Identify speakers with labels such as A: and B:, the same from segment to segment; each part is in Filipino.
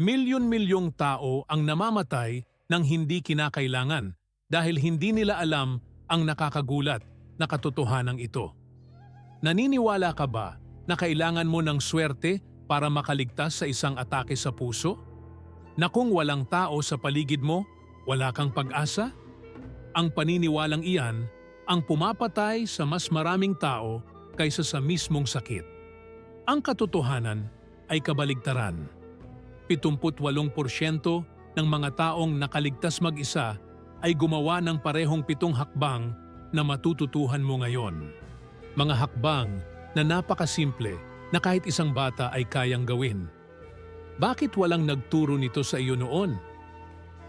A: Milyon-milyong tao ang namamatay ng hindi kinakailangan dahil hindi nila alam ang nakakagulat na katotohanan ito. Naniniwala ka ba na kailangan mo ng swerte para makaligtas sa isang atake sa puso? Na kung walang tao sa paligid mo, wala kang pag-asa? Ang paniniwalang iyan ang pumapatay sa mas maraming tao kaysa sa mismong sakit. Ang katotohanan ay kabaligtaran. 78% ng mga taong nakaligtas mag-isa ay gumawa ng parehong pitong hakbang na matututuhan mo ngayon. Mga hakbang na napakasimple na kahit isang bata ay kayang gawin. Bakit walang nagturo nito sa iyo noon?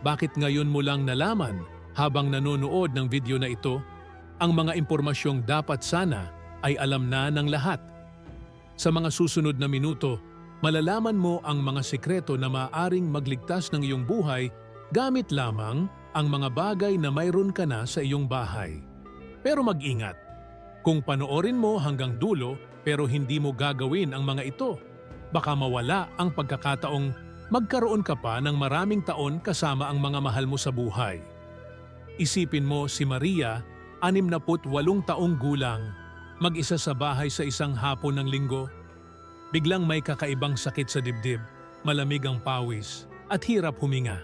A: Bakit ngayon mo lang nalaman habang nanonood ng video na ito ang mga impormasyong dapat sana ay alam na ng lahat? Sa mga susunod na minuto, malalaman mo ang mga sekreto na maaaring magligtas ng iyong buhay gamit lamang ang mga bagay na mayroon ka na sa iyong bahay. Pero mag-ingat, kung panoorin mo hanggang dulo pero hindi mo gagawin ang mga ito, baka mawala ang pagkakataong magkaroon ka pa ng maraming taon kasama ang mga mahal mo sa buhay. Isipin mo si Maria, 68 taong gulang, mag-isa sa bahay sa isang hapon ng linggo. Biglang may kakaibang sakit sa dibdib, malamig ang pawis, at hirap huminga.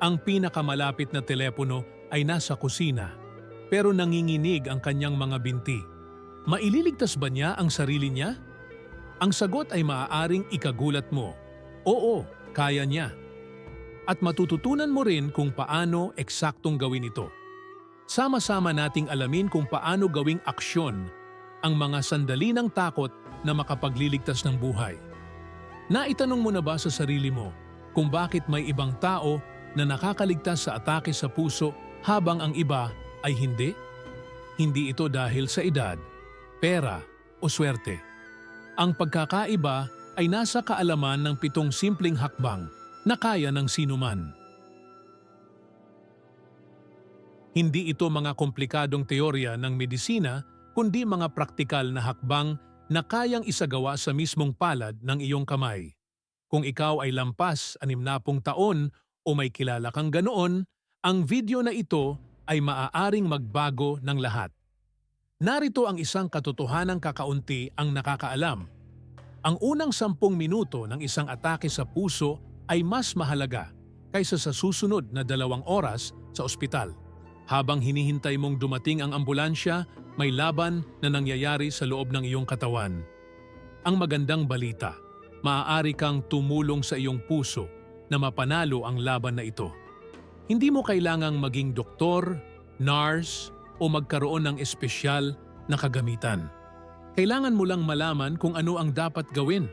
A: Ang pinakamalapit na telepono ay nasa kusina, pero nanginginig ang kanyang mga binti. Maililigtas ba niya ang sarili niya? Ang sagot ay maaaring ikagulat mo. Oo, kaya niya. At matututunan mo rin kung paano eksaktong gawin ito. Sama-sama nating alamin kung paano gawing aksyon ang mga sandali ng takot na makapagliligtas ng buhay. Naitanong mo na ba sa sarili mo kung bakit may ibang tao na nakakaligtas sa atake sa puso habang ang iba ay hindi? Hindi ito dahil sa edad, pera o swerte. Ang pagkakaiba ay nasa kaalaman ng pitong simpleng hakbang na kaya ng sinuman. Hindi ito mga komplikadong teorya ng medisina kundi mga praktikal na hakbang na kayang isagawa sa mismong palad ng iyong kamay. Kung ikaw ay lampas 60 taon o may kilala kang ganoon, ang video na ito ay maaaring magbago ng lahat. Narito ang isang katotohanang kakaunti ang nakakaalam. Ang unang sampung minuto ng isang atake sa puso ay mas mahalaga kaysa sa susunod na dalawang oras sa ospital. Habang hinihintay mong dumating ang ambulansya, may laban na nangyayari sa loob ng iyong katawan. Ang magandang balita, maaari kang tumulong sa iyong puso na mapanalo ang laban na ito. Hindi mo kailangang maging doktor, nurse, o magkaroon ng espesyal na kagamitan. Kailangan mo lang malaman kung ano ang dapat gawin.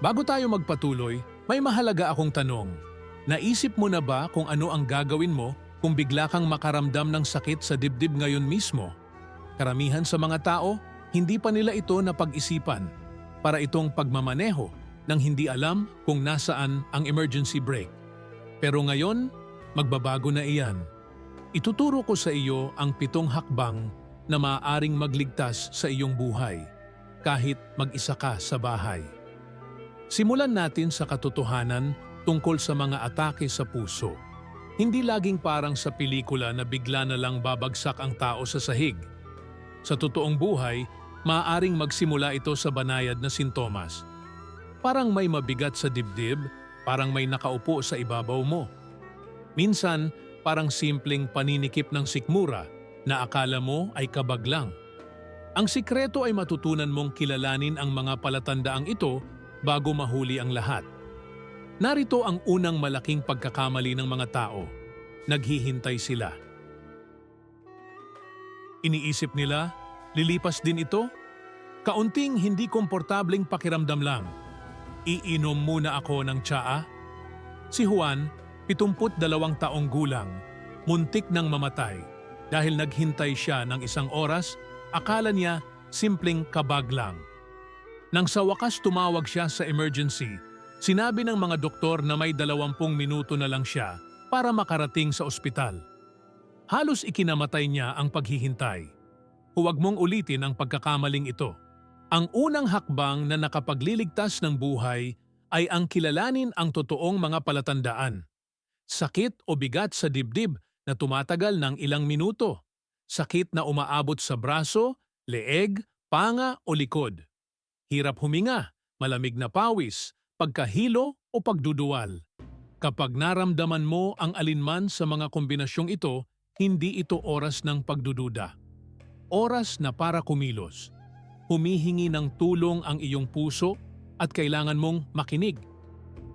A: Bago tayo magpatuloy, may mahalaga akong tanong. Naisip mo na ba kung ano ang gagawin mo kung bigla kang makaramdam ng sakit sa dibdib ngayon mismo? Karamihan sa mga tao, hindi pa nila ito napag-isipan para itong pagmamaneho nang hindi alam kung nasaan ang emergency brake. Pero ngayon, magbabago na iyan. Ituturo ko sa iyo ang pitong hakbang na maaaring magligtas sa iyong buhay kahit mag-isa ka sa bahay. Simulan natin sa katotohanan tungkol sa mga atake sa puso. Hindi laging parang sa pelikula na bigla na lang babagsak ang tao sa sahig. Sa totoong buhay, maaaring magsimula ito sa banayad na sintomas. Parang may mabigat sa dibdib, parang may nakaupo sa ibabaw mo. Minsan, parang simpleng paninikip ng sikmura na akala mo ay kabag lang. Ang sikreto ay matutunan mong kilalanin ang mga palatandaang ito bago mahuli ang lahat. Narito ang unang malaking pagkakamali ng mga tao. Naghihintay sila. Iniisip nila, lilipas din ito? Kaunting hindi komportabling pakiramdam lang. Iinom muna ako ng tsaa? Si Juan, 72 taong gulang, muntik nang mamatay dahil naghintay siya ng isang oras, akala niya simpleng kabag lang. Nang sa wakas tumawag siya sa emergency, sinabi ng mga doktor na may 20 minuto na lang siya para makarating sa ospital. Halos ikinamatay niya ang paghihintay. Huwag mong ulitin ang pagkakamaling ito. Ang unang hakbang na nakapagliligtas ng buhay ay ang kilalanin ang totoong mga palatandaan. Sakit o bigat sa dibdib na tumatagal ng ilang minuto. Sakit na umaabot sa braso, leeg, panga o likod. Hirap huminga, malamig na pawis, pagkahilo o pagduduwal. Kapag naramdaman mo ang alinman sa mga kombinasyong ito, hindi ito oras ng pagdududa. Oras na para kumilos. Humihingi ng tulong ang iyong puso at kailangan mong makinig.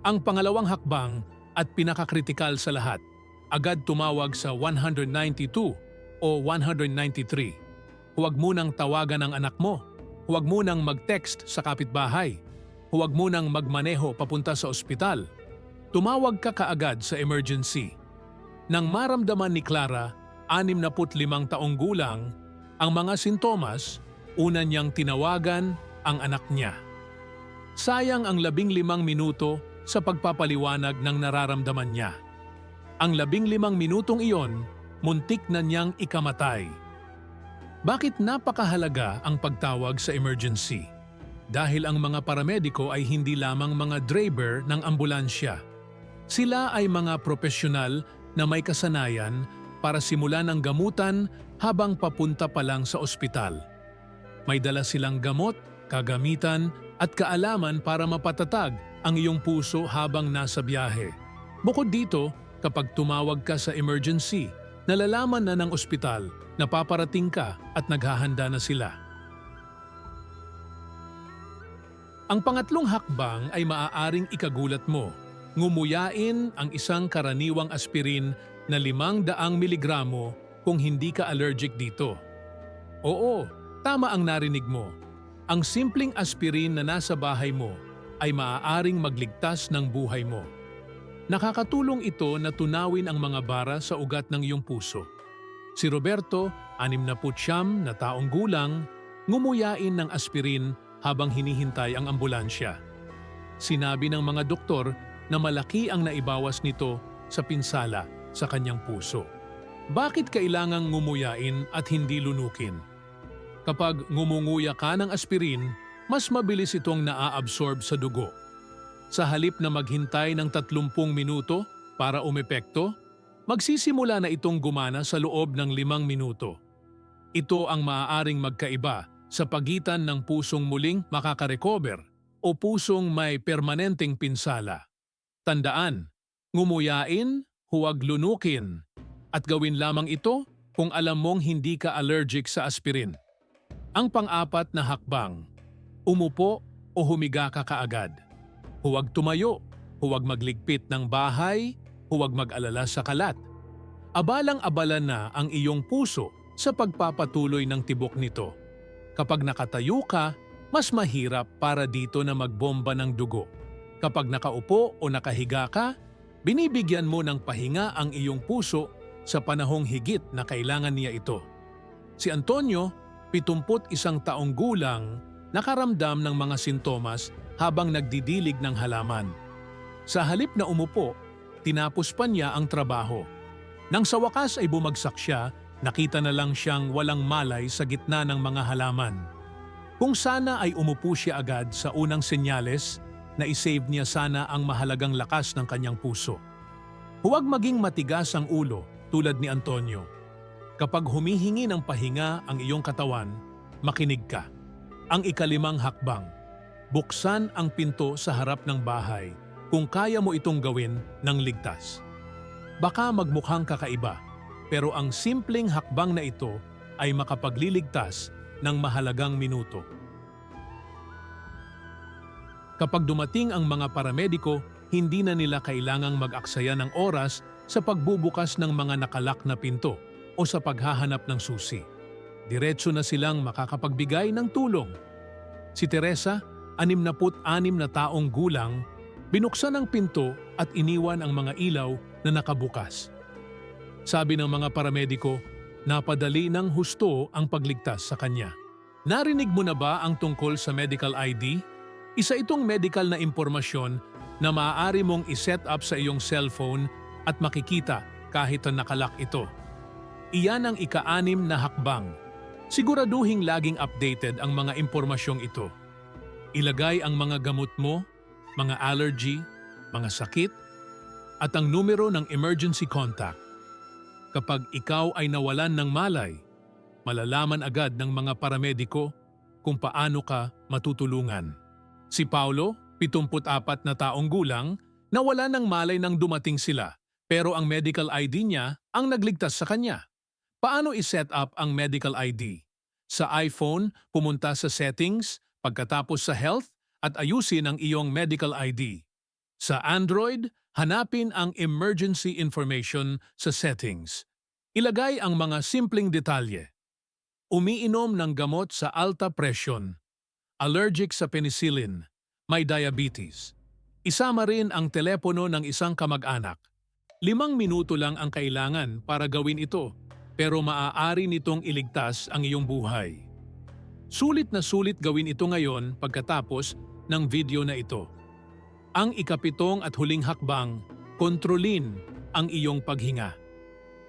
A: Ang pangalawang hakbang at pinakakritikal sa lahat, agad tumawag sa 192 o 193. Huwag munang tawagan ang anak mo. Huwag munang mag-text sa kapitbahay. Huwag munang magmaneho papunta sa ospital. Tumawag ka kaagad sa emergency. Nang maramdaman ni Clara, 65 taong gulang, ang mga sintomas, una niyang tinawagan ang anak niya. Sayang ang labing limang minuto sa pagpapaliwanag ng nararamdaman niya. Ang labing limang minutong iyon, muntik na niyang ikamatay. Bakit napakahalaga ang pagtawag sa emergency? Dahil ang mga paramediko ay hindi lamang mga driver ng ambulansya. Sila ay mga profesional na may kasanayan para simulan ang gamutan habang papunta pa lang sa ospital. May dala silang gamot, kagamitan at kaalaman para mapatatag ang iyong puso habang nasa biyahe. Bukod dito, kapag tumawag ka sa emergency, nalalaman na ng ospital, napaparating ka at naghahanda na sila. Ang pangatlong hakbang ay maaaring ikagulat mo. Ngumuyain ang isang karaniwang aspirin na limang daang miligramo kung hindi ka allergic dito. Oo, tama ang narinig mo. Ang simpleng aspirin na nasa bahay mo ay maaaring magligtas ng buhay mo. Nakakatulong ito na tunawin ang mga bara sa ugat ng iyong puso. Si Roberto, 69 na taong gulang, ngumuyain ng aspirin habang hinihintay ang ambulansya. Sinabi ng mga doktor na malaki ang naibawas nito sa pinsala sa kanyang puso. Bakit kailangang ngumuyain at hindi lunukin? Kapag ngumunguya ka ng aspirin, mas mabilis itong naa-absorb sa dugo. Sa halip na maghintay ng 30 minuto para umepekto, magsisimula na itong gumana sa loob ng 5 minuto. Ito ang maaaring magkaiba sa pagitan ng pusong muling makakarecover o pusong may permanenteng pinsala. Tandaan, ngumuyain, huwag lunukin, at gawin lamang ito kung alam mong hindi ka allergic sa aspirin. Ang pang-apat na hakbang, umupo o humiga ka kaagad. Huwag tumayo, huwag magligpit ng bahay, huwag mag-alala sa kalat. Abalang-abala na ang iyong puso sa pagpapatuloy ng tibok nito. Kapag nakatayo ka, mas mahirap para dito na magbomba ng dugo. Kapag nakaupo o nakahiga ka, binibigyan mo ng pahinga ang iyong puso sa panahong higit na kailangan niya ito. Si Antonio, 71 taong gulang, nakaramdam ng mga sintomas habang nagdidilig ng halaman. Sa halip na umupo, tinapos pa niya ang trabaho. Nang sa wakas ay bumagsak siya, nakita na lang siyang walang malay sa gitna ng mga halaman. Kung sana ay umupo siya agad sa unang senyales, na isave niya sana ang mahalagang lakas ng kanyang puso. Huwag maging matigas ang ulo tulad ni Antonio. Kapag humihingi ng pahinga ang iyong katawan, makinig ka. Ang ikalimang hakbang, buksan ang pinto sa harap ng bahay kung kaya mo itong gawin ng ligtas. Baka magmukhang kakaiba, pero ang simpleng hakbang na ito ay makapagliligtas ng mahalagang minuto. Kapag dumating ang mga paramediko, hindi na nila kailangang mag-aksaya ng oras sa pagbubukas ng mga nakalak na pinto o sa paghahanap ng susi. Diretso na silang makakapagbigay ng tulong. Si Teresa, 66 na taong gulang, binuksan ang pinto at iniwan ang mga ilaw na nakabukas. Sabi ng mga paramediko, napadali ng husto ang pagligtas sa kanya. Narinig mo na ba ang tungkol sa medical ID? Isa itong medical na impormasyon na maaari mong iset up sa iyong cellphone at makikita kahit na nakalak ito. Iyan ang ika-anim na hakbang. Siguraduhing laging updated ang mga impormasyong ito. Ilagay ang mga gamot mo, mga allergy, mga sakit, at ang numero ng emergency contact. Kapag ikaw ay nawalan ng malay, malalaman agad ng mga paramediko kung paano ka matutulungan. Si Paulo, 74 na taong gulang, nawala ng malay nang dumating sila pero ang medical ID niya ang nagligtas sa kanya. Paano i-set up ang medical ID? Sa iPhone, pumunta sa settings, pagkatapos sa health at ayusin ang iyong medical ID. Sa Android, hanapin ang emergency information sa settings. Ilagay ang mga simpleng detalye. Umiinom ng gamot sa alta presyon. Allergic sa penicillin. May diabetes. Isama rin ang telepono ng isang kamag-anak. Limang minuto lang ang kailangan para gawin ito, pero maaari nitong iligtas ang iyong buhay. Sulit na sulit gawin ito ngayon pagkatapos ng video na ito. Ang ikapitong at huling hakbang, kontrolin ang iyong paghinga.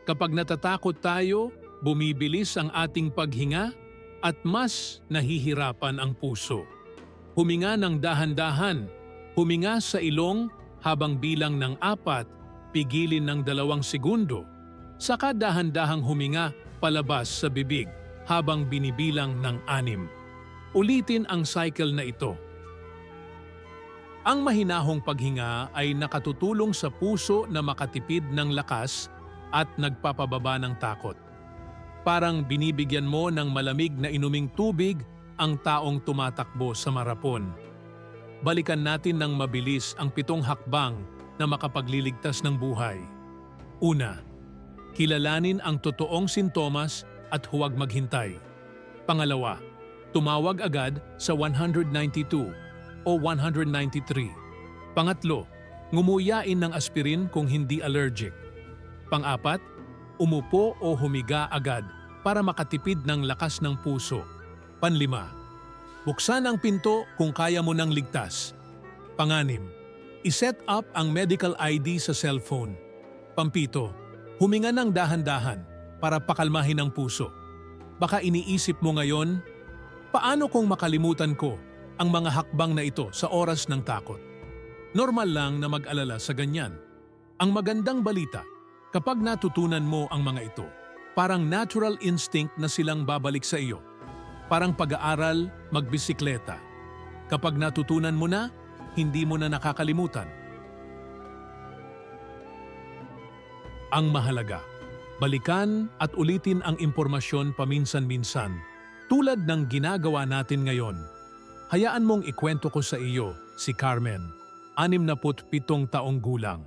A: Kapag natatakot tayo, bumibilis ang ating paghinga at mas nahihirapan ang puso. Huminga ng dahan-dahan, huminga sa ilong habang bilang ng apat, pigilin ng dalawang segundo. Saka dahan-dahang huminga palabas sa bibig habang binibilang ng anim. Ulitin ang cycle na ito. Ang mahinahong paghinga ay nakatutulong sa puso na makatipid ng lakas at nagpapababa ng takot. Parang binibigyan mo ng malamig na inuming tubig ang taong tumatakbo sa marapon. Balikan natin ng mabilis ang pitong hakbang na makapagliligtas ng buhay. Una, kilalanin ang totoong sintomas at huwag maghintay. Pangalawa, tumawag agad sa 192 o 193. Pangatlo, ngumuyain ng aspirin kung hindi allergic. Pang-apat, umupo o humiga agad para makatipid ng lakas ng puso. Panlima, buksan ang pinto kung kaya mo nang ligtas. Panganim, iset up ang medical ID sa cellphone. Pampito, huminga ng dahan-dahan para pakalmahin ang puso. Baka iniisip mo ngayon, paano kung makalimutan ko ang mga hakbang na ito sa oras ng takot? Normal lang na mag-alala sa ganyan. Ang magandang balita, kapag natutunan mo ang mga ito, parang natural instinct na silang babalik sa iyo. Parang pag-aaral, magbisikleta. Kapag natutunan mo na, hindi mo na nakakalimutan. Ang mahalaga, balikan at ulitin ang impormasyon paminsan-minsan tulad ng ginagawa natin ngayon. Hayaan mong ikwento ko sa iyo si Carmen, 67 taong gulang.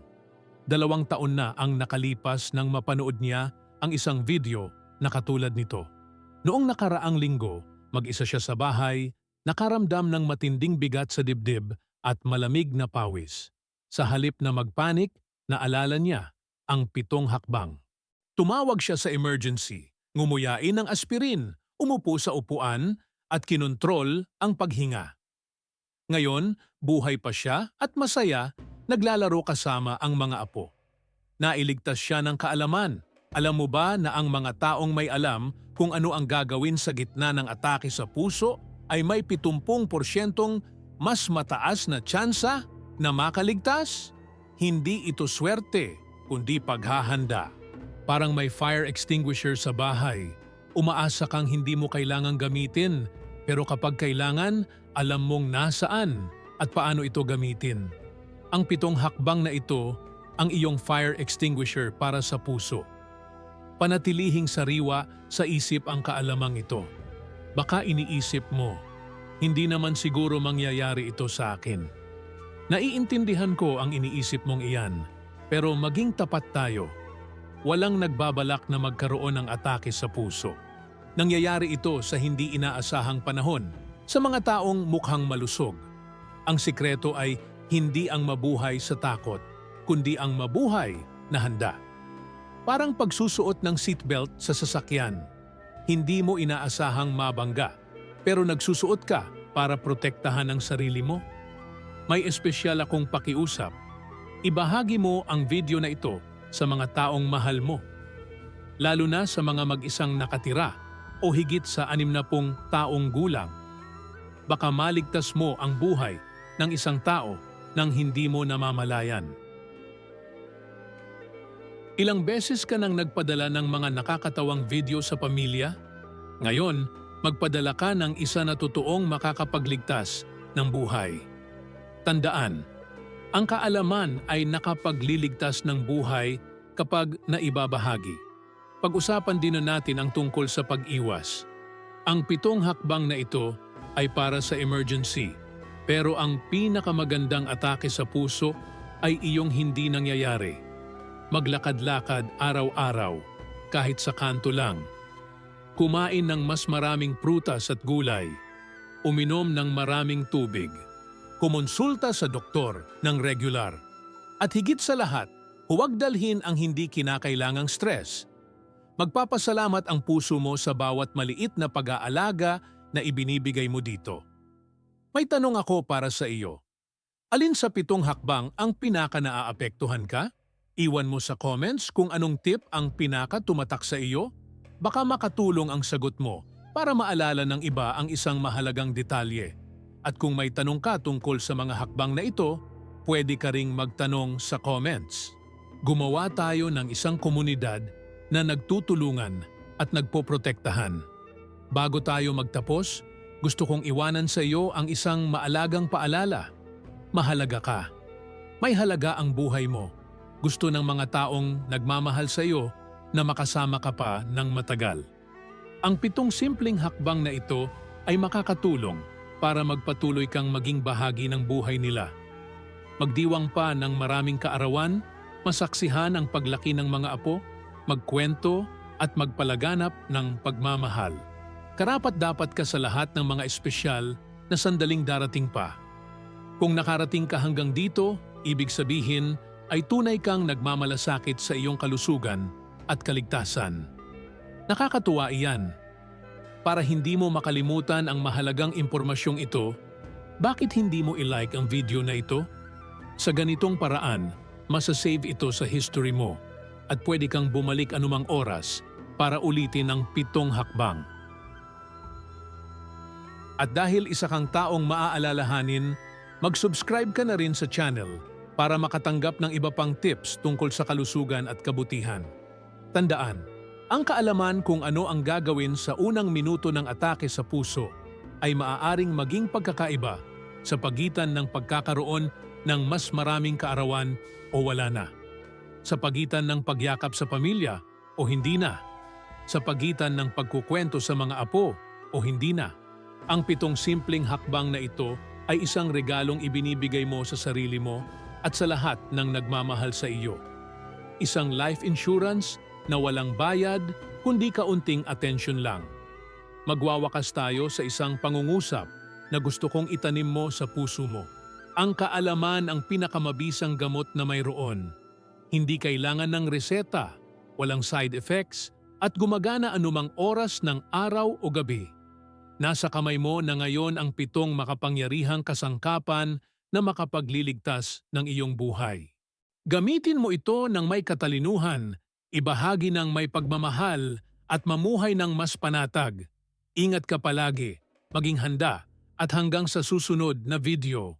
A: Dalawang taon na ang nakalipas nang mapanood niya ang isang video na katulad nito. Noong nakaraang linggo, mag-isa siya sa bahay, nakaramdam ng matinding bigat sa dibdib at malamig na pawis. Sa halip na magpanik, naalala niya ang pitong hakbang. Tumawag siya sa emergency, ngumuyain ng aspirin, umupo sa upuan at kinontrol ang paghinga. Ngayon, buhay pa siya at masaya, naglalaro kasama ang mga apo. Nailigtas siya ng kaalaman. Alam mo ba na ang mga taong may alam kung ano ang gagawin sa gitna ng atake sa puso ay may 70% mas mataas na tsansa na makaligtas? Hindi ito swerte, kundi paghahanda. Parang may fire extinguisher sa bahay. Umaasa kang hindi mo kailangang gamitin, pero kapag kailangan, alam mong nasaan at paano ito gamitin. Ang pitong hakbang na ito ang iyong fire extinguisher para sa puso. Panatilihing sariwa sa isip ang kaalamang ito. Baka iniisip mo, hindi naman siguro mangyayari ito sa akin. Naiintindihan ko ang iniisip mong iyan, pero maging tapat tayo. Walang nagbabalak na magkaroon ng atake sa puso. Nangyayari ito sa hindi inaasahang panahon sa mga taong mukhang malusog. Ang sikreto ay hindi ang mabuhay sa takot, kundi ang mabuhay na handa. Parang pagsusuot ng seatbelt sa sasakyan. Hindi mo inaasahang mabangga, pero nagsusuot ka para protektahan ang sarili mo. May espesyal akong pakiusap. Ibahagi mo ang video na ito sa mga taong mahal mo. Lalo na sa mga mag-isang nakatira o higit sa anim na pong taong gulang. Baka maligtas mo ang buhay ng isang tao nang hindi mo namamalayan. Ilang beses ka nang nagpadala ng mga nakakatawang video sa pamilya? Ngayon, magpadala ka ng isa na totoong makakapagligtas ng buhay. Tandaan, ang kaalaman ay nakapagliligtas ng buhay kapag naibabahagi. Pag-usapan din na natin ang tungkol sa pag-iwas. Ang pitong hakbang na ito ay para sa emergency, pero ang pinakamagandang atake sa puso ay iyong hindi nangyayari. Maglakad-lakad araw-araw, kahit sa kanto lang. Kumain ng mas maraming prutas at gulay. Uminom ng maraming tubig. Kumonsulta sa doktor ng regular. At higit sa lahat, huwag dalhin ang hindi kinakailangang stress. Magpapasalamat ang puso mo sa bawat maliit na pag-aalaga na ibinibigay mo dito. May tanong ako para sa iyo. Alin sa pitong hakbang ang pinaka naaapektuhan ka? Iwan mo sa comments kung anong tip ang pinaka tumatak sa iyo. Baka makatulong ang sagot mo para maalala ng iba ang isang mahalagang detalye. At kung may tanong ka tungkol sa mga hakbang na ito, pwede ka ring magtanong sa comments. Gumawa tayo ng isang komunidad na nagtutulungan at nagpoprotektahan. Bago tayo magtapos, gusto kong iwanan sa iyo ang isang maalagang paalala. Mahalaga ka. May halaga ang buhay mo. Gusto ng mga taong nagmamahal sa iyo na makasama ka pa ng matagal. Ang pitong simpleng hakbang na ito ay makakatulong para magpatuloy kang maging bahagi ng buhay nila. Magdiwang pa ng maraming kaarawan, masaksihan ang paglaki ng mga apo, magkwento at magpalaganap ng pagmamahal. Karapat dapat ka sa lahat ng mga espesyal na sandaling darating pa. Kung nakarating ka hanggang dito, ibig sabihin ay tunay kang nagmamalasakit sa iyong kalusugan at kaligtasan. Nakakatuwa iyan. Para hindi mo makalimutan ang mahalagang impormasyong ito, bakit hindi mo ilike ang video na ito? Sa ganitong paraan, masasave ito sa history mo at pwede kang bumalik anumang oras para ulitin ang pitong hakbang. At dahil isa kang taong maaalalahanin, mag-subscribe ka na rin sa channel para makatanggap ng iba pang tips tungkol sa kalusugan at kabutihan. Tandaan, ang kaalaman kung ano ang gagawin sa unang minuto ng atake sa puso ay maaaring maging pagkakaiba sa pagitan ng pagkakaroon ng mas maraming kaarawan o wala na. Sa pagitan ng pagyakap sa pamilya o hindi na. Sa pagitan ng pagkukwento sa mga apo o hindi na. Ang pitong simpleng hakbang na ito ay isang regalong ibinibigay mo sa sarili mo at sa lahat ng nagmamahal sa iyo. Isang life insurance na walang bayad kundi kaunting atensyon lang. Magwawakas tayo sa isang pangungusap na gusto kong itanim mo sa puso mo. Ang kaalaman ang pinakamabisang gamot na mayroon. Hindi kailangan ng reseta, walang side effects, at gumagana anumang oras ng araw o gabi. Nasa kamay mo na ngayon ang pitong makapangyarihang kasangkapan na makapagliligtas ng iyong buhay. Gamitin mo ito ng may katalinuhan, ibahagi ng may pagmamahal at mamuhay ng mas panatag. Ingat ka palagi, maging handa at hanggang sa susunod na video.